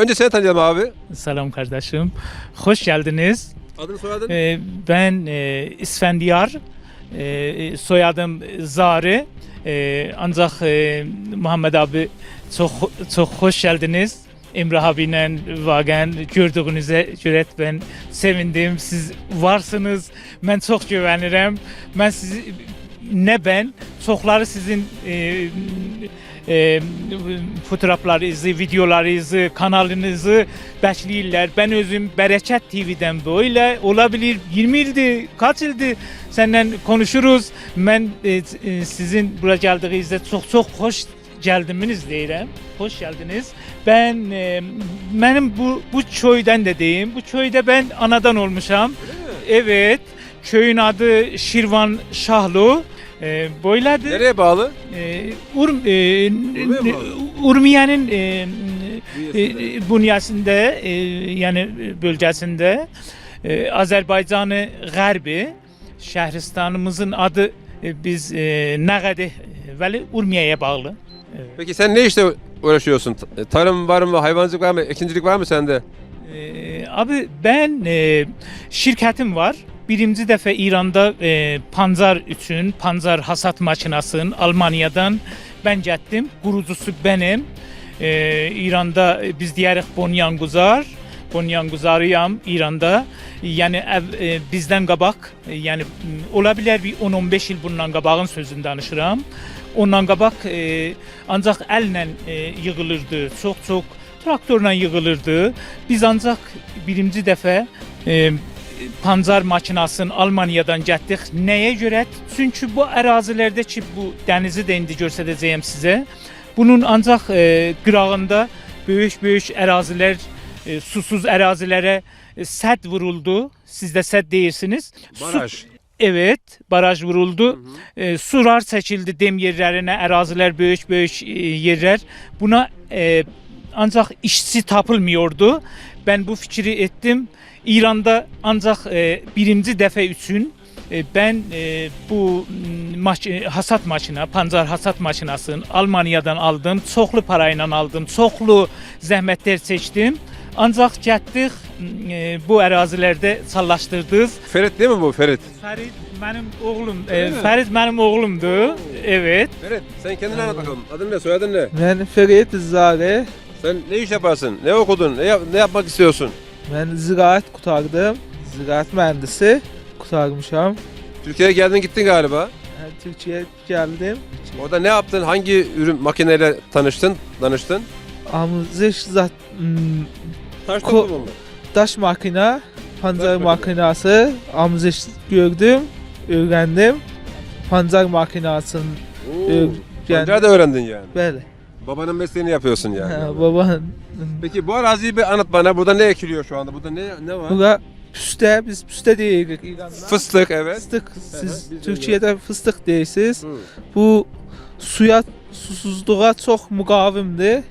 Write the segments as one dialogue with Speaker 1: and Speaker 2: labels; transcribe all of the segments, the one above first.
Speaker 1: Önce seni tanıyalım abi.
Speaker 2: Selam kardeşim. Hoş geldiniz.
Speaker 1: Adını soyadın?
Speaker 2: Ee, ben e, İsfendiyar. Ee, soyadım Zari. Ee, ancak e, Muhammed abi çok çok hoş geldiniz. Emrah abiyle vagen gördüğünüze göre ben sevindim. Siz varsınız. Ben çok güvenirim. Ben sizi ne ben, çoxları sizin e, e, fotoğraflarınızı, videolarınızı, kanalınızı bəkləyirlər. Ben özüm Bərəkət TV-dən böyle olabilir 20 ildir, kaç ildir senden konuşuruz. Ben e, e, sizin bura geldiğinizde çok çok hoş geldiniz deyirəm. Hoş geldiniz. Ben e, benim bu bu köyden de deyim. Bu köyde ben anadan olmuşam. Evet. Köyün adı Şirvan Şahlu. E, böyledir.
Speaker 1: Nereye bağlı?
Speaker 2: E, Urm, e,
Speaker 1: Urmiye mi
Speaker 2: Urmiye'nin e, e, bünyesinde e, yani bölgesinde e, Azerbaycan'ı Gərbi şəhristanımızın adı e, biz e, Nəğədi vəli Urmiye'ye bağlı.
Speaker 1: Peki sen ne işle uğraşıyorsun? T- Tarım var mı, hayvancılık var mı, ekincilik var mı sende?
Speaker 2: Ee, abi ben e, şirketim var. Birinci defa İran'da e, pancar üçün, pancar hasat makinasını Almanya'dan ben getdim. Kurucusu benim. Ee, İran'da e, biz diyerik Bonyanguzar. Bonyanguzarıyam İran'da. Yani ev, e, bizden qabaq, e, yani m, ola bilər bir 10-15 il bundan qabağın sözünü danışıram. Ondan qabaq e, ancaq əllə e, yığılırdı. Çox-çox traktorla yığılırdı. Biz ancaq birinci dəfə e, pancar makinasını Almaniyadan getdik. Nəyə görə? Çünki bu ərazilərdə ki, bu dənizi də indi göstərəcəyəm sizə. Bunun ancaq e, qırağında böyük-böyük ərazilər, e, susuz ərazilərə e, sədd vuruldu. Siz də sədd deyirsiniz. Su-
Speaker 1: Baraj.
Speaker 2: Evet, baraj vuruldu. E, sular çəkildi dem yerlərinə, ərazilər böyük-böyük e, yerlər. Buna e, ancaq işçi tapılmıyordu. Ben bu fikri ettim. İran'da ancaq e, birinci dəfə üçün e, ben e, bu maş- hasat maşına, pancar hasat maşinasını Almaniyadan aldım. Çoxlu parayla aldım. Çoxlu zəhmətlər çəkdim. Ancaq getdik m, e, bu ərazilərdə sallaşdırdıq.
Speaker 1: Ferit değil mi bu Ferit?
Speaker 2: Ferit benim oğlum. E? Ferit benim oğlumdu. Evet.
Speaker 1: Ferit sen kendini anlat bakalım. Adın ne, soyadın ne?
Speaker 3: Ben Ferit Zare.
Speaker 1: Sen ne iş yaparsın? Ne okudun? Ne, yap- ne yapmak istiyorsun?
Speaker 3: Ben ziraat kurtardım. Ziraat mühendisi kurtarmışam.
Speaker 1: Türkiye'ye geldin gittin galiba.
Speaker 3: Ben Türkiye'ye geldim.
Speaker 1: Orada ne yaptın? Hangi ürün makineyle tanıştın, danıştın?
Speaker 3: Amızış zat hmm,
Speaker 1: Taş
Speaker 3: Ko- taş makina, pancar
Speaker 1: Taş
Speaker 3: makinası amızış gördüm, öğrendim. Pancar makinasını
Speaker 1: Oo, Pancar da öğrendin yani.
Speaker 3: böyle.
Speaker 1: Babanın mesleğini yapıyorsun yani.
Speaker 3: Ha, baban
Speaker 1: Peki bu araziyi bir anlat bana. Burada ne ekiliyor şu anda? Burada ne ne var?
Speaker 3: Bura püste, biz püste diyoruz İran'da.
Speaker 1: Fıstık evet.
Speaker 3: Fıstık, siz
Speaker 1: de
Speaker 3: Türkiye'de fıstık değilsiniz.
Speaker 1: Hı,
Speaker 3: Bu suya, susuzluğa çok mukavimdir.
Speaker 1: hı.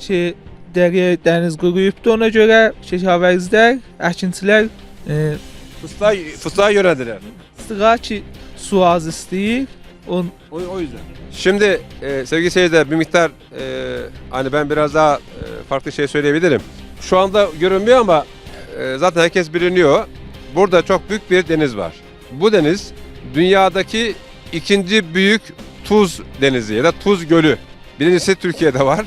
Speaker 3: ki dəri dəniz quruyubdu ona görə şeşavərzlər, əkinçilər e,
Speaker 1: Fıstığa, fıstığa yöneldiler.
Speaker 3: sığa ki su az istəyir. On
Speaker 1: O, o yüzden. Şimdi e, sevgili seyirciler bir miktar e, hani ben biraz daha e, farklı şey söyleyebilirim. Şu anda görünmüyor ama e, zaten herkes biliniyor. Burada çok büyük bir deniz var. Bu deniz dünyadaki ikinci büyük tuz denizi ya da tuz gölü. Birincisi Türkiye'de var.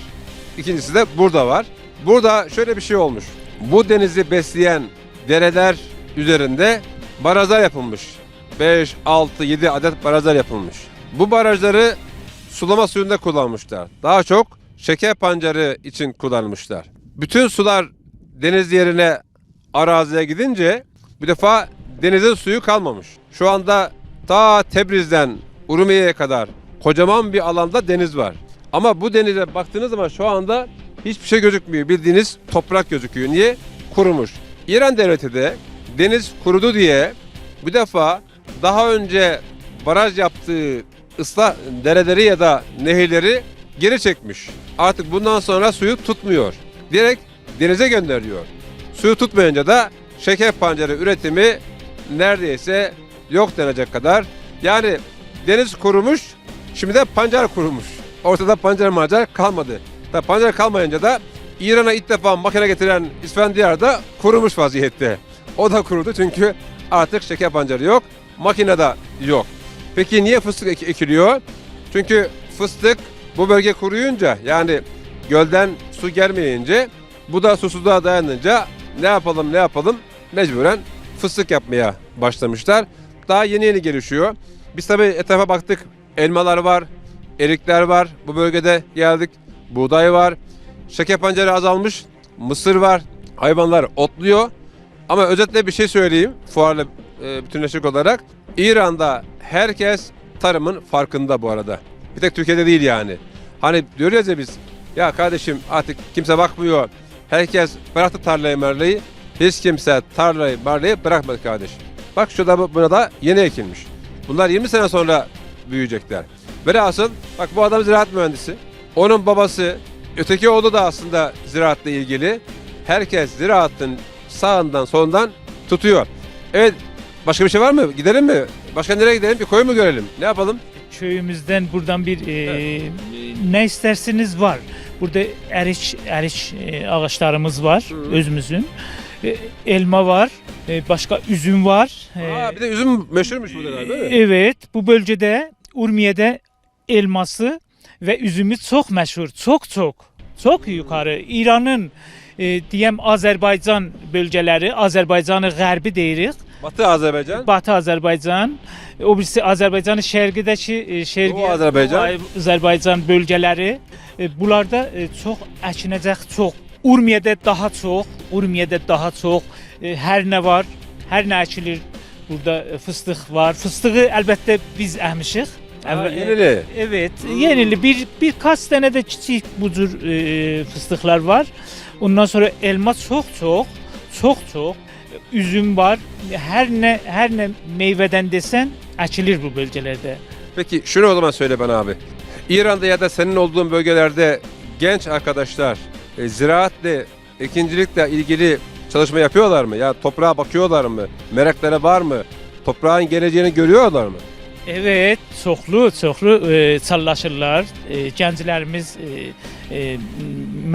Speaker 1: İkincisi de burada var. Burada şöyle bir şey olmuş. Bu denizi besleyen dereler üzerinde barajlar yapılmış. 5, 6, 7 adet barajlar yapılmış. Bu barajları sulama suyunda kullanmışlar. Daha çok şeker pancarı için kullanmışlar. Bütün sular deniz yerine araziye gidince bir defa denizin suyu kalmamış. Şu anda ta Tebriz'den Urumiye'ye kadar kocaman bir alanda deniz var. Ama bu denize baktığınız zaman şu anda hiçbir şey gözükmüyor. Bildiğiniz toprak gözüküyor. Niye? Kurumuş. İran devleti de deniz kurudu diye bir defa daha önce baraj yaptığı ıslah dereleri ya da nehirleri geri çekmiş. Artık bundan sonra suyu tutmuyor. Direkt denize gönderiyor. Suyu tutmayınca da şeker pancarı üretimi neredeyse yok denecek kadar. Yani deniz kurumuş, şimdi de pancar kurumuş. Ortada pancar macar kalmadı. Tabi pancar kalmayınca da İran'a ilk defa makine getiren İsfendiyar da kurumuş vaziyette. O da kurudu çünkü artık şeker pancarı yok, makine de yok. Peki niye fıstık ek- ekiliyor? Çünkü fıstık bu bölge kuruyunca yani gölden su gelmeyince bu da susuzluğa dayanınca ne yapalım ne yapalım mecburen fıstık yapmaya başlamışlar. Daha yeni yeni gelişiyor. Biz tabii etrafa baktık. Elmalar var, erikler var. Bu bölgede geldik. Buğday var. Şeker pancarı azalmış. Mısır var. Hayvanlar otluyor. Ama özetle bir şey söyleyeyim fuarla e, bütünleşik olarak. İran'da herkes tarımın farkında bu arada. Bir tek Türkiye'de değil yani. Hani diyoruz ya biz ya kardeşim artık kimse bakmıyor. Herkes bıraktı tarlayı marlayı. Hiç kimse tarlayı marlayı bırakmadı kardeşim. Bak şurada bu- buna da yeni ekilmiş. Bunlar 20 sene sonra büyüyecekler. Velhasıl bak bu adam ziraat mühendisi. Onun babası, öteki oğlu da aslında ziraatla ilgili. Herkes ziraatın sağından solundan tutuyor. Evet başka bir şey var mı? Gidelim mi? Başka nereye gidelim? Bir koyu mu görelim? Ne yapalım?
Speaker 2: Köyümüzden buradan bir e, ne isterseniz var. Burada eriç eriç e, ağaçlarımız var özümüzün. E, elma var. e, başka üzüm var. e,
Speaker 1: Aa, bir de üzüm meşhurmuş burada galiba değil mi?
Speaker 2: Evet, bu bölgede Urmiye'de elması ve üzümü çok meşhur. Çok çok. Çok yukarı. İran'ın e, diyem Azerbaycan bölgeleri, Azerbaycan'ı gərbi deyirik.
Speaker 1: Batı Azerbaycan.
Speaker 2: Batı Azerbaycan, o birisi Azerbaycanın şərqidəki e, şərqi
Speaker 1: Doğu Azərbaycan.
Speaker 2: Doğu Azərbaycan bölgələri. E, bunlarda e, çox əkinəcək çox. Urmiyədə daha çox, Urmiyədə daha çox e, hər nə var, hər nə əkilir. Burada e, fıstıq var. Fıstığı əlbəttə biz əhmişik. Əvvəl-
Speaker 1: yenili.
Speaker 2: Evet, yenili bir birkaç tane de küçük bu cür e, fıstıklar var. Ondan sonra elma çok çok, çok çok. Üzüm var. Her ne her ne meyveden desen açılır bu bölgelerde.
Speaker 1: Peki şunu o zaman söyle bana abi. İran'da ya da senin olduğun bölgelerde genç arkadaşlar e, ziraatle, ekincilikle ilgili çalışma yapıyorlar mı? Ya toprağa bakıyorlar mı? Merakları var mı? Toprağın geleceğini görüyorlar mı?
Speaker 2: Evet, çoxlu, çoxlu e, çallaşırlar. E, gənclərimiz e, e,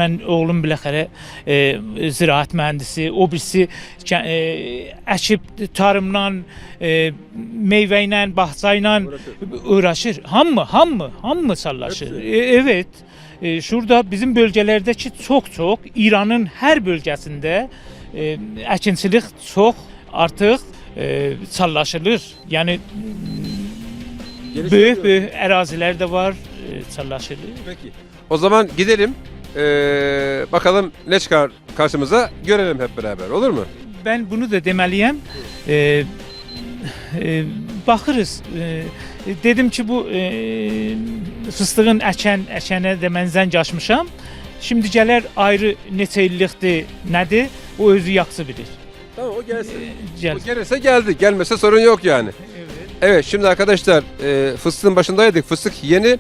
Speaker 2: mən oğlum biləxərə e, ziraat mühəndisi, o birisi e, əkib tarımla, e, meyvə ilə, bağça ilə uğraşır. Hamı, hamı, hamı çallaşır.
Speaker 1: Hepsi.
Speaker 2: E, evet. E, şurada bizim bölgelerdeki çok çok İran'ın her bölgesinde e, əkinçilik çok artıq e, çallaşılır. Yəni Böyük böyük ərazilər də var, e, çallaşılır.
Speaker 1: Peki. O zaman gidelim. e, bakalım ne çıkar karşımıza görelim hep beraber olur mu?
Speaker 2: Ben bunu da deməliyəm. E, e, baxırız. E, dedim ki bu e, fıstığın əkən əkənə də mən zəng açmışam. Şimdi gələr ayrı neçə illikdir, nədir? O özü yaxşı bilir.
Speaker 1: Tamam o gelsin.
Speaker 2: E, gəl.
Speaker 1: O gelirse geldi. Gelmese sorun yok yani. Evet şimdi arkadaşlar e, fıstığın başındaydık. Fıstık yeni.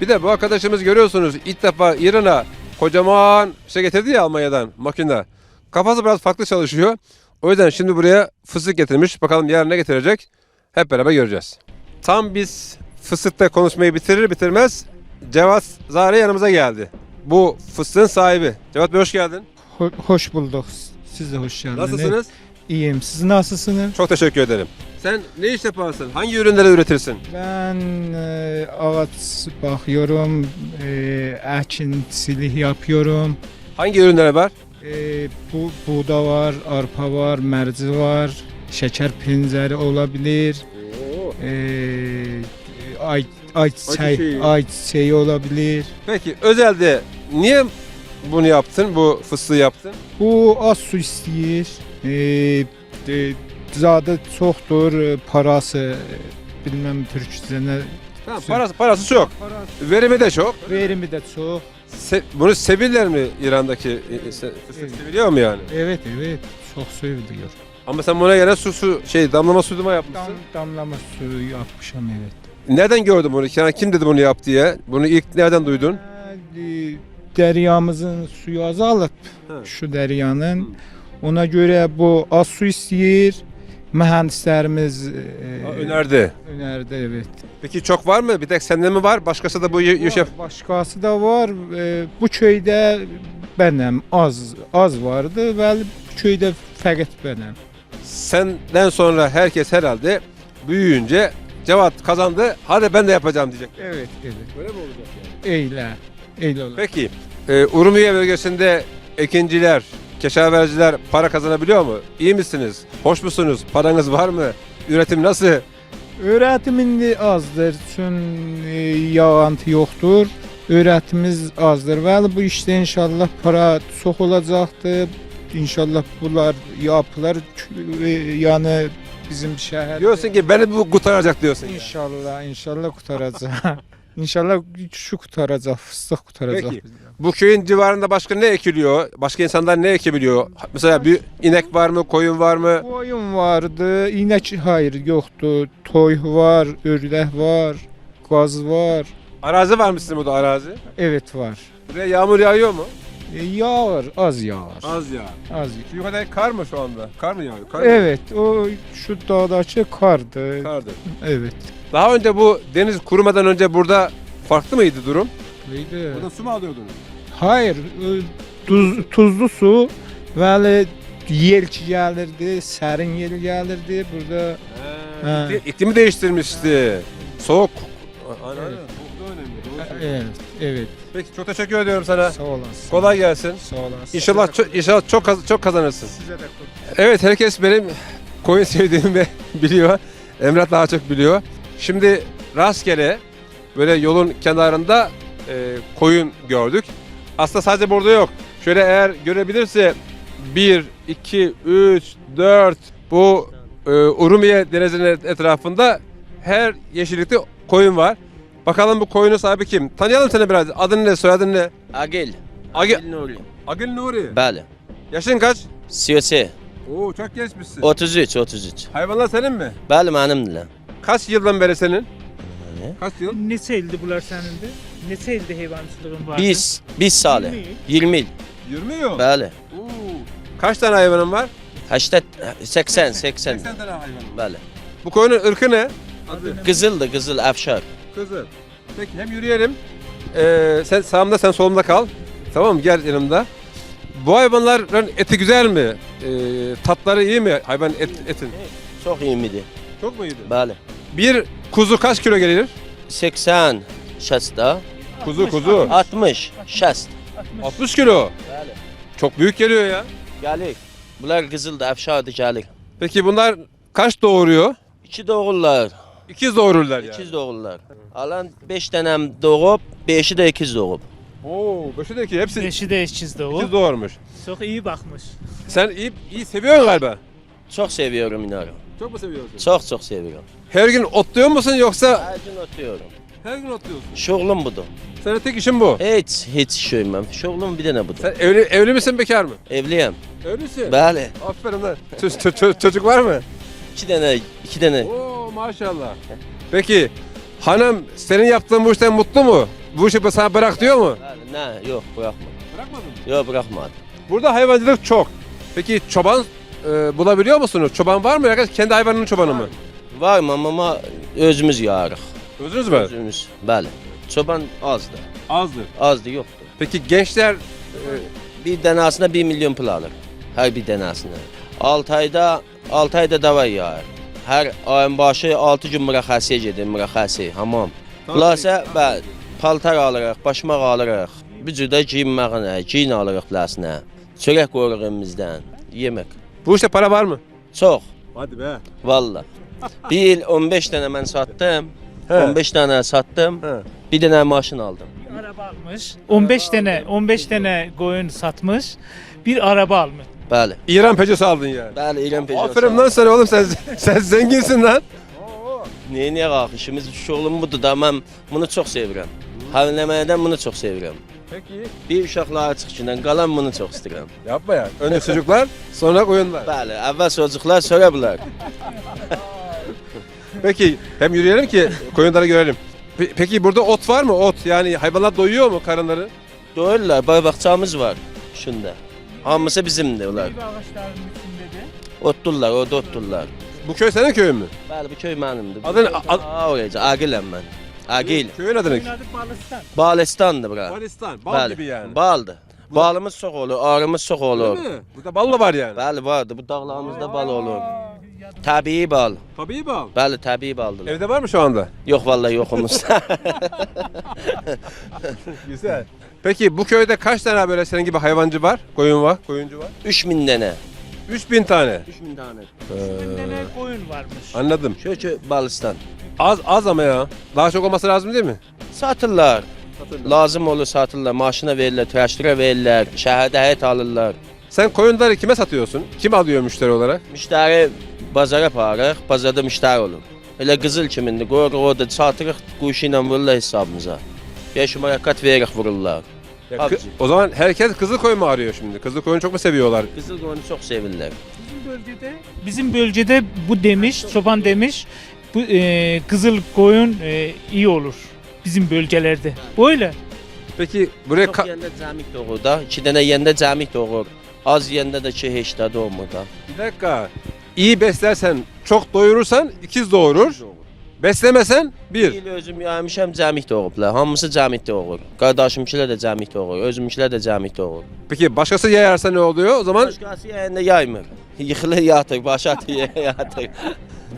Speaker 1: Bir de bu arkadaşımız görüyorsunuz ilk defa İran'a kocaman şey getirdi ya Almanya'dan makine. Kafası biraz farklı çalışıyor. O yüzden şimdi buraya fıstık getirmiş. Bakalım yarın ne getirecek? Hep beraber göreceğiz. Tam biz fıstıkta konuşmayı bitirir bitirmez Cevat Zare yanımıza geldi. Bu fıstığın sahibi. Cevat Bey hoş geldin.
Speaker 4: Ho- Hoş bulduk. Siz de hoş geldiniz.
Speaker 1: Nasılsınız?
Speaker 4: İyiyim. Siz nasılsınız?
Speaker 1: Çok teşekkür ederim. Sen ne iş yaparsın? Hangi ürünleri üretirsin?
Speaker 4: Ben e, ağaç bakıyorum, e, ekinçilik yapıyorum.
Speaker 1: Hangi ürünlere var?
Speaker 4: E, bu buğda var, arpa var, merci var, şeker pinzeri olabilir. E, ay ayçiçeği,
Speaker 1: Ayçiçeği.
Speaker 4: ayçiçeği olabilir.
Speaker 1: Peki özelde niye bunu yaptın? Bu fıstığı yaptın?
Speaker 4: Bu az su istəyir. E, e, zadı çoxdur, e, parası e, bilmem nə.
Speaker 1: Tamam, parası, parası çok. Verimi de çok.
Speaker 4: Verimi də çox.
Speaker 1: Se- bunu sevilirler mi İran'daki e, se-
Speaker 4: Evet.
Speaker 1: seviliyor mu yani?
Speaker 4: Evet, evet. Çox seviliyor.
Speaker 1: Ama sen buna gene su su şey damlama suduma
Speaker 4: Dam,
Speaker 1: yapmışsın.
Speaker 4: damlama suyu yapmışam evet.
Speaker 1: Nereden gördün bunu? Yani kim dedi bunu yap diye? Bunu ilk nereden duydun?
Speaker 4: Ee, Dəryamızın suyu azalıb
Speaker 1: Hə.
Speaker 4: şu dəryanın. Ona görə bu az su mühendislerimiz e,
Speaker 1: önerdi.
Speaker 4: önerdi evet.
Speaker 1: Peki çok var mı? Bir tek sende mi var? Başkası da bu y-
Speaker 4: Var, Başkası da var. E, bu köydə benim az az vardı və bu köydə fəqət benim.
Speaker 1: Senden sonra herkes herhalde büyüyünce Cevat kazandı. Hadi ben de yapacağım diyecek.
Speaker 4: Evet, evet.
Speaker 1: Böyle mi olacak?
Speaker 4: Eylə. Eylə olur.
Speaker 1: Peki e, Urumiye bölgesinde ekinciler, keşaverciler para kazanabiliyor mu? İyi misiniz? Hoş musunuz? Paranız var mı? Üretim nasıl?
Speaker 4: Öyrətim indi azdır, üçün e, yağantı yoxdur. Öyrətimiz azdır. Bəli, bu işdə inşallah para çox olacaqdır. İnşallah bunlar yapılar kü- e, yəni bizim şəhər.
Speaker 1: Diyorsun ki beni bu kurtaracak diyorsun. yani.
Speaker 4: İnşallah, inşallah qutaracaq. inşallah şu qutaracaq, fıstıq qutaracaq.
Speaker 1: Peki. Bu köyün civarında başka ne ekiliyor? Başka insanlar ne ekebiliyor? Mesela bir inek var mı? Koyun var mı?
Speaker 4: Koyun vardı, inək hayır yoxdur. Toy var, ördək var, qaz var.
Speaker 1: Arazi var mı sizin burada arazi?
Speaker 4: Evet var.
Speaker 1: Buraya yağmur yağıyor mu?
Speaker 4: E, yağır, az yağır.
Speaker 1: Az yağ.
Speaker 4: Az.
Speaker 1: Şu yukarıda kar mı şu anda? Kar mı yağıyor? Kar mı?
Speaker 4: Evet, o şu dağdaki kardı.
Speaker 1: Kardır.
Speaker 4: Evet.
Speaker 1: Daha önce bu deniz kurumadan önce burada farklı mıydı durum?
Speaker 4: Öyle.
Speaker 1: su mu alıyordunuz?
Speaker 4: Hayır, e, tuz, tuzlu su və yel ki gəlirdi, sərin yel gəlirdi. Burada Ha.
Speaker 1: İklim- İklimi değiştirmişti. Soğuk. Aynen.
Speaker 4: Evet.
Speaker 1: Bu da önemli. Doğru söylüyorsun.
Speaker 4: evet, evet.
Speaker 1: Peki çok teşekkür ediyorum sana.
Speaker 4: Sağ olasın.
Speaker 1: Kolay gelsin.
Speaker 4: Sağ olasın.
Speaker 1: İnşallah çok, inşallah çok kaz- çok kazanırsın.
Speaker 4: Sizə də
Speaker 1: Evet herkes benim koyun sevdiğimi biliyor. Emrah daha çok biliyor. Şimdi rastgele böyle yolun kenarında e, koyun gördük. Aslında sadece burada yok. Şöyle eğer görebilirse 1, 2, 3, 4 bu e, Urumiye Denizi'nin etrafında her yeşillikte koyun var. Bakalım bu koyunun sahibi kim? Tanıyalım seni biraz. Adın ne, soyadın ne?
Speaker 5: Agil.
Speaker 1: Agil,
Speaker 5: Nuri.
Speaker 1: Agil Nuri.
Speaker 5: Bəli.
Speaker 1: Yaşın kaç?
Speaker 5: Siyasi.
Speaker 1: Oo çok gençmişsin.
Speaker 5: 33, 33.
Speaker 1: Hayvanlar senin mi?
Speaker 5: Bəli, mənimdir.
Speaker 1: Kaç yıldan beri senin?
Speaker 5: Ne?
Speaker 1: Kaç yıl?
Speaker 2: Neçə ildir bunlar sənindir? Neçə ildir heyvançılığın var?
Speaker 5: Biz, biz salı. 20 il.
Speaker 1: 20 yıl.
Speaker 5: Bəli.
Speaker 1: Oo. Kaç tane hayvanın var?
Speaker 5: 80, 80, 80.
Speaker 1: tane hayvanın
Speaker 5: Bəli.
Speaker 1: Bu koyunun ırkı ne? Adı.
Speaker 5: Qızıldır, qızıl əfşar.
Speaker 1: Kızı. Peki hem yürüyelim. Ee, sen sağımda sen solumda kal. Tamam mı? Gel yanımda. Bu hayvanların eti güzel mi? Ee, tatları iyi mi hayvan et, etin?
Speaker 5: Çox iyiydi.
Speaker 1: Çok mu iyiydi?
Speaker 5: Bəli.
Speaker 1: Bir kuzu kaç kilo gelir?
Speaker 5: 80, 60,
Speaker 1: Kuzu kuzu.
Speaker 5: 60, 60.
Speaker 1: 60 kilo.
Speaker 5: Bəli.
Speaker 1: Çok büyük geliyor ya.
Speaker 5: Gəlir. Bunlar qızıldır, əfşardır, gəlir.
Speaker 1: Peki bunlar kaç doğuruyor?
Speaker 5: İki doğurlar,
Speaker 1: İkiz doğururlar yani.
Speaker 5: ikiz doğurlar. Alan 5 dənəm doğub, 5-i də ikiz doğub.
Speaker 1: Oo, beşi de iki. Hepsi
Speaker 2: Beşi də ikizdir o.
Speaker 1: ikiz doğurmuş.
Speaker 2: Çox iyi baxmış.
Speaker 1: Sen iyi, iyi seviyorsun galiba.
Speaker 5: Çox seviyorum inarı.
Speaker 1: Çok mu seviyorsun?
Speaker 5: Çox çox seviyorum.
Speaker 1: Her gün otluyor musun yoksa
Speaker 5: Hər gün oturuyorum.
Speaker 1: her gün otluyorsun?
Speaker 5: Şoğlum budur.
Speaker 1: Senin tek işin bu.
Speaker 5: Heç, heç şeyməm. Şoğlum bir dənə budur.
Speaker 1: Sen evli, evli misin bekar mı?
Speaker 5: Evliyəm.
Speaker 1: Evlisin.
Speaker 5: Bəli.
Speaker 1: Aferin lan. Ço- ço- ço- çocuk var mı?
Speaker 5: 2 dənə, 2 dənə.
Speaker 1: Oo maşallah. Peki hanım senin yaptığın bu işten mutlu mu? Bu işi sana bırak diyor mu?
Speaker 5: Bəli, nə, yox, buraxma.
Speaker 1: Bırakmadım.
Speaker 5: Yox, buraxmadı.
Speaker 1: Burada hayvancılık çok. Peki çoban e, bulabiliyor musunuz? Çoban var mı? Herkes kendi hayvanının çobanı mı?
Speaker 5: Var mı, amma özümüz yarıq.
Speaker 1: Özünüz mü?
Speaker 5: Özümüz. Bəli. Çoban azdır.
Speaker 1: Azdır.
Speaker 5: Azdır, yoxdur.
Speaker 1: Peki gençler
Speaker 5: Bir dənəsinə 1 milyon pul alır. Hər bir dənəsinə. 6 ayda 6 ayda davay yağır. Hər ayın başı 6 gün mürəxəsiyə gedir, mürəxəsi, hamam. Xülasə, bəli, paltar alırıq, başmaq alırıq. Bir cür də geyinməyinə, geyin alırıq biləsinə. Çörək qoyuruq evimizdən, yemək.
Speaker 1: Bu işte para var mı?
Speaker 5: Çox,
Speaker 1: Hadi be.
Speaker 5: valla. Bir il 15 dənə mən satdım.
Speaker 1: He.
Speaker 5: 15 dənə satdım.
Speaker 1: He.
Speaker 5: Bir dənə maşın aldım.
Speaker 2: Bir araba almış. 15 tane 15 tane koyun satmış. Bir araba almış.
Speaker 5: Bəli.
Speaker 1: İran pecosu aldın yani.
Speaker 5: Bəli, İran Peugeot.
Speaker 1: Aferin lan sana oğlum sen sen zenginsin lan.
Speaker 5: Neyniyək axı, işimiz şoğlum budur da mən bunu çox sevirəm. Həvləməkdən bunu çox sevirəm.
Speaker 1: Peki.
Speaker 5: Bir uşaqlara çıxışından qalan bunu çox istəyirəm.
Speaker 1: Yapma ya. Önce çocuklar sonra koyunlar.
Speaker 5: Bəli, əvvəl çocuklar, sonra bunlar.
Speaker 1: Peki hem yürüyelim ki koyunları görelim. Pe- Peki burada ot var mı? Ot yani hayvanlar doyuyor mu karınları?
Speaker 5: Doyurlar, bay bağçamız var şunda. Hamısı bizimdir onlar.
Speaker 2: Meyve ağaçlarının üstündedir.
Speaker 5: Otdurlar, orada otdurlar.
Speaker 1: Bu köy senin köyün mü?
Speaker 5: Bəli, bu köy mənimdir.
Speaker 1: Adın- ad-
Speaker 5: Aa, oraya, Aqiləm mən. Aqil.
Speaker 1: Köyün adı ne?
Speaker 2: Adı Balistan.
Speaker 5: Balistandır bura.
Speaker 1: Balistan. Bal
Speaker 5: Bəli,
Speaker 1: gibi yani.
Speaker 5: Baldır. Balımız çox olur, arımız çox olur.
Speaker 1: Değil mi? Burada bal da var yani.
Speaker 5: Bəli, vardı. Bu dağlarımızda bal olur. Təbii bal.
Speaker 1: Tabii bal.
Speaker 5: Bəli, təbii baldır.
Speaker 1: Evde var mı şu anda?
Speaker 5: Yox vallahi yoxumuz.
Speaker 1: Güzel. Peki bu köyde kaç tane böyle senin gibi hayvancı var? Koyun var, koyuncu var.
Speaker 5: 3000 dənə.
Speaker 1: 3000 tane.
Speaker 5: 3000 dənə.
Speaker 2: Bir tane koyun varmış.
Speaker 1: Anladım.
Speaker 5: Kökü Balistan.
Speaker 1: Az az ama ya. Daha çok olması lazım değil mi?
Speaker 5: Satırlar. Lazım olur satırlar. Maşına verirlər, traktora verirlər, şəhərdə həyat alırlar.
Speaker 1: Sen koyunları kime satıyorsun? Kim alıyor müşteri olarak?
Speaker 5: Müştəri bazara aparırıq, bazarda müştəri olur. Elə qızıl kimindir, qoyuruq orada satırıq, quşu ilə vururlar hesabımıza. 5 marakat veririk vururlar.
Speaker 1: Ya o zaman herkes kızıl koyun mu arıyor şimdi? Kızıl koyun çok mu seviyorlar?
Speaker 5: Qızıl qoyunu çox sevirlər.
Speaker 2: Bizim bölgede bizim bölgede bu demiş, çoban demiş. Bu e, kızıl koyun e, iyi olur bizim bölgelerde. Böyle.
Speaker 1: Peki buraya
Speaker 5: Çox
Speaker 1: ka-
Speaker 5: yeyəndə cəmik doğur da, 2 dənə yeyəndə cəmik doğur. Az yeyəndə də ki heç də doğmur da.
Speaker 1: bir dakika. İyi beslersen, çok doyurursan ikiz doğurur. Beslemesen
Speaker 5: Bir
Speaker 1: bir.
Speaker 5: özüm yaymışam cəmik doğublar. Hamısı cəmik doğur. Qardaşımkilər də cəmik doğur, özümkilər də cəmik doğur.
Speaker 1: Peki başkası yayarsa ne oluyor? O zaman
Speaker 5: Başqası yəyəndə yaymır. Yıxılır yatır, yerə yatır.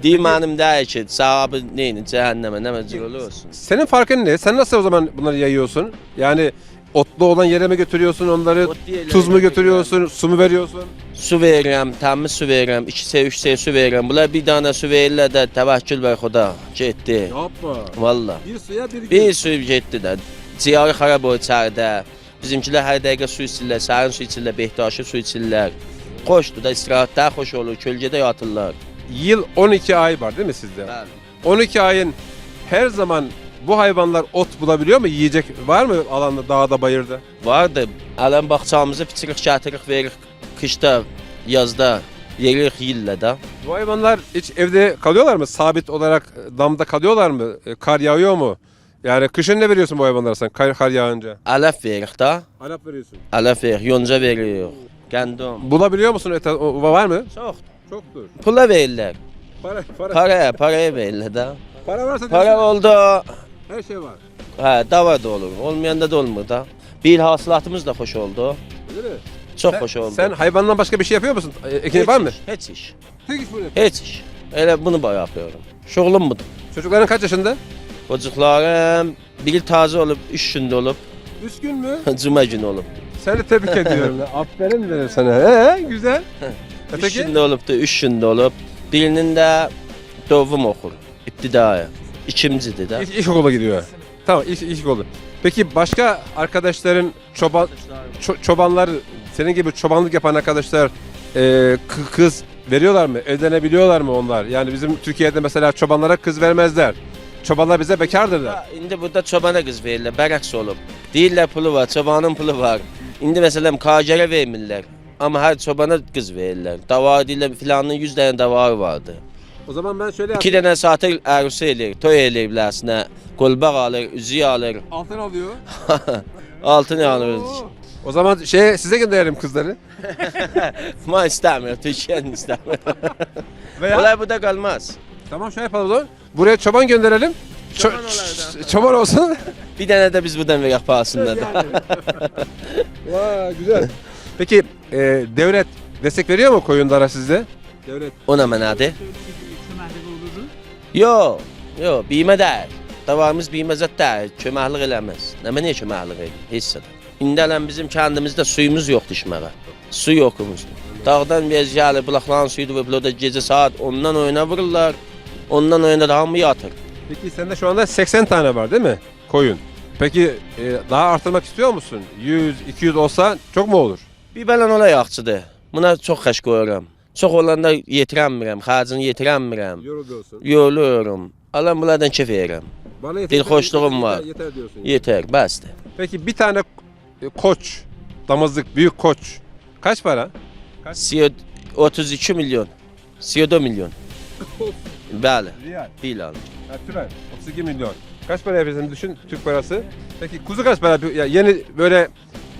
Speaker 5: Mənim deyil ki, savabı neyin, cəhənnəmə, nə məcbur olursun.
Speaker 1: senin farkın ne? Sen nasıl o zaman bunları yayıyorsun? Yani otlu olan yere mi götürüyorsun onları? Tuz mu götürüyorsun? Su mu veriyorsun?
Speaker 5: Su verirəm, təmiz su verirəm, 2 sey, 3 sey su verirəm. Bunlar bir dənə su verirlər də təvəkkül ver xuda. Getdi.
Speaker 1: Yapma.
Speaker 5: Valla.
Speaker 1: Bir suya bir
Speaker 5: Bir su getdi də. Ciyarı xarab olur içəridə. Bizimkilər hər dəqiqə su içirlər, sərin su içirlər, behdaşı su içirlər. Xoşdur da istirahətdə xoş olur, kölgədə yatırlar.
Speaker 1: Yıl 12 ay var değil mi sizde?
Speaker 5: Bəli.
Speaker 1: 12 ayın her zaman bu hayvanlar ot bulabiliyor mu? Yiyecek var mı alanda, dağda, bayırda?
Speaker 5: Vardı. Ələn bağçamızı piçirik, gətiririk, veririk. Qışda, yazda yeririk yillə də.
Speaker 1: Bu hayvanlar hiç evde kalıyorlar mı? Sabit olarak e, damda kalıyorlar mı? E, Kar yağıyor mu? Yani kışın ne veriyorsun bu hayvanlara sen kar, kar yağınca?
Speaker 5: Ələf veririk də.
Speaker 1: Arap veriyorsun.
Speaker 5: Ələf veririk, yonca veririk. Qəndum.
Speaker 1: Bulabiliyor musun? Var mı?
Speaker 5: Çox.
Speaker 1: Çoktur.
Speaker 5: Pula verirlər.
Speaker 1: Para, para.
Speaker 5: Paraya, paraya verirlər də.
Speaker 1: Para varsa
Speaker 5: Para oldu.
Speaker 1: her şey var.
Speaker 5: Hə, dava da olur. Olmayanda da olmur da. Bir il hasilatımız da xoş oldu.
Speaker 1: Öyle mi?
Speaker 5: Çox
Speaker 1: Sen,
Speaker 5: xoş oldu.
Speaker 1: sen hayvandan başka bir şey yapıyor musun? E, var mı?
Speaker 5: Heç iş.
Speaker 1: Tek iş bunu yapıyorsun.
Speaker 5: Heç iş. Elə bunu bayağı yapıyorum. Şoğlum budur.
Speaker 1: Çocukların kaç yaşında?
Speaker 5: Çocuklarım biri taze olup, üç günde olup,
Speaker 1: Üç gün mü?
Speaker 5: cuma günü olup.
Speaker 1: Seni tebrik ediyorum. Aferin derim sana. Ee, güzel.
Speaker 5: Üç
Speaker 1: Öteki?
Speaker 5: günde olup da üç günde olup. Birinin de dövüm okur. İptidaya. İkincidir de.
Speaker 1: İlk, ilkokula gidiyor. Tamam ilk, ilkokula. Peki başka arkadaşların çoban ço- çobanlar senin gibi çobanlık yapan arkadaşlar e, kı- kız veriyorlar mı? Evlenebiliyorlar mı onlar? Yani bizim Türkiye'de mesela çobanlara kız vermezler. Çobanlar bize bekardırlar.
Speaker 5: Ha, İndi burada çobana kız verirlər, bərəks olub. Deyirlər pulu var, çobanın pulu var. İndi məsələn kagərə vermirlər. Amma hər çobana qız verirlər. Dava deyirlər filanın 100 dənə davarı vardı.
Speaker 1: O zaman ben şöyle
Speaker 5: 2 dənə satır, ərusi eləyir, toy eləyir biləsinə. Qolbaq alır, üzüyü alır,
Speaker 1: altın alıyor.
Speaker 5: altın alır.
Speaker 1: O zaman şey size gönderelim kızları.
Speaker 5: Ma istəmir, Türkiyənin istəmir.
Speaker 1: Veya
Speaker 5: Olay burada qalmaz.
Speaker 1: tamam şey yapalım o zaman. Buraya çoban gönderelim. Ço-
Speaker 5: Çoban olaydı.
Speaker 1: çoban olsun.
Speaker 5: Bir dənə də biz buradan verək pahasında da.
Speaker 1: Vay güzel. Peki e, devlet destek veriyor mu koyunlara sizde? Devlet.
Speaker 5: Ona mənadır? Yo, yo, bimə deyil. Davamız bimə zət deyil, köməklik eləməz. Nə mənə köməklik edir? Heç sədə. İndi ələn bizim kəndimizdə suyumuz yoxdur içməyə. Su yoxumuz. Dağdan biz gəlir, bulaqların suyudur və burada gecə saat 10-dan oyuna vururlar. Ondan oyuna da hamı yatır.
Speaker 1: Peki sende şu anda 80 tane var değil mi? Koyun. Peki e, daha artırmak istiyor musun? 100, 200 olsa çok mu olur?
Speaker 5: Bir bələn ola yaxşıdır. Buna çox xəş qoyuram. Çox olanda yetirəmirəm, xərcini yetirəmirəm.
Speaker 1: Yoruluyorsun.
Speaker 5: Yoruluyorum. Alan bunlardan kef verirəm.
Speaker 1: Bana yeter,
Speaker 5: Dilhoşluğum
Speaker 1: yeter,
Speaker 5: var.
Speaker 1: Yeter diyorsun.
Speaker 5: Yetər, bəsdir.
Speaker 1: Peki bir tane e, koç, damızlık büyük koç kaç para?
Speaker 5: CEO 32 milyon. CEO milyon. Bəli,
Speaker 1: Riyal.
Speaker 5: bil alır.
Speaker 1: Natürel. 32 milyon. Kaç para yapıyorsun düşün Türk parası. Peki kuzu kaç para? Ya yeni böyle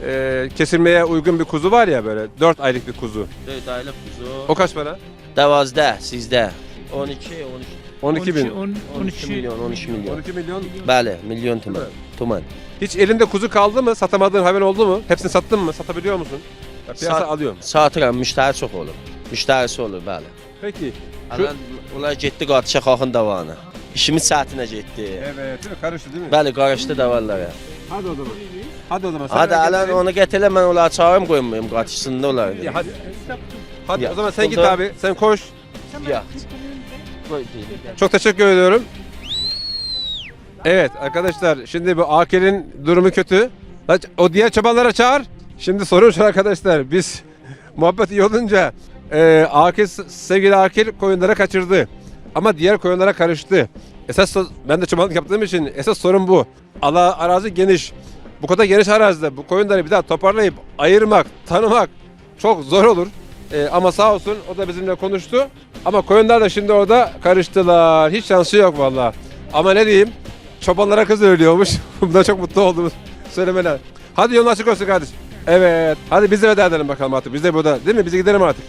Speaker 1: e, kesilmeye uygun bir kuzu var ya böyle 4 aylık bir kuzu.
Speaker 5: 4 aylıq kuzu.
Speaker 1: O kaç para?
Speaker 5: 12, sizdə. 12, 13,
Speaker 1: 12 bin.
Speaker 2: 13,
Speaker 5: 13 milyon, 13 milyon.
Speaker 1: 12 milyon.
Speaker 5: Bəli, milyon tuman. Tuman.
Speaker 1: Hiç elinde kuzu kaldı mı? Satamadığın haber oldu mu? Hepsini sattın mı? Satabiliyor musun? Ya Piyasa
Speaker 5: Sat-
Speaker 1: alıyorum.
Speaker 5: Satıram, müştəri çox olur. Müştərisi olur, bəli.
Speaker 1: Peki. Şu-
Speaker 5: Alan ular getdi Qatışa xalqın davana. İşimiz çətinə getdi.
Speaker 1: Evet, değil mi? Karıştı değil mi?
Speaker 5: Bəli, qarışdı davallara.
Speaker 1: Hadi o zaman. Hadi o zaman. Sen
Speaker 5: Hadi
Speaker 1: hareket
Speaker 5: alan
Speaker 1: edin.
Speaker 5: onu gətirə mən onları çağırım qoymayım qatışsında onlar.
Speaker 1: Ya hadi. Hadi
Speaker 5: Ya,
Speaker 1: o zaman sen git abi. Sen koş.
Speaker 5: Ya.
Speaker 1: Çok teşekkür ediyorum. Evet arkadaşlar şimdi bu Akil'in durumu kötü. Lan O diğer çobanlara çağır. Şimdi sorun şu arkadaşlar biz muhabbet iyi olunca e, Akil, sevgili Akil koyunlara kaçırdı. Ama diğer koyunlara karıştı. Esas so- ben de çobanlık yaptığım için esas sorun bu. Ala, arazi geniş. Bu kadar geniş arazide bu koyunları bir daha toparlayıp ayırmak, tanımak çok zor olur. E, ama sağ olsun o da bizimle konuştu. Ama koyunlar da şimdi orada karıştılar. Hiç şansı yok vallahi. Ama ne diyeyim? Çobanlara kız ölüyormuş. Bundan çok mutlu olduğumuz söylemeler. Hadi yolun açık olsun kardeşim. Evet. Hadi biz de veda edelim bakalım artık. Biz de burada değil mi? Biz de gidelim artık.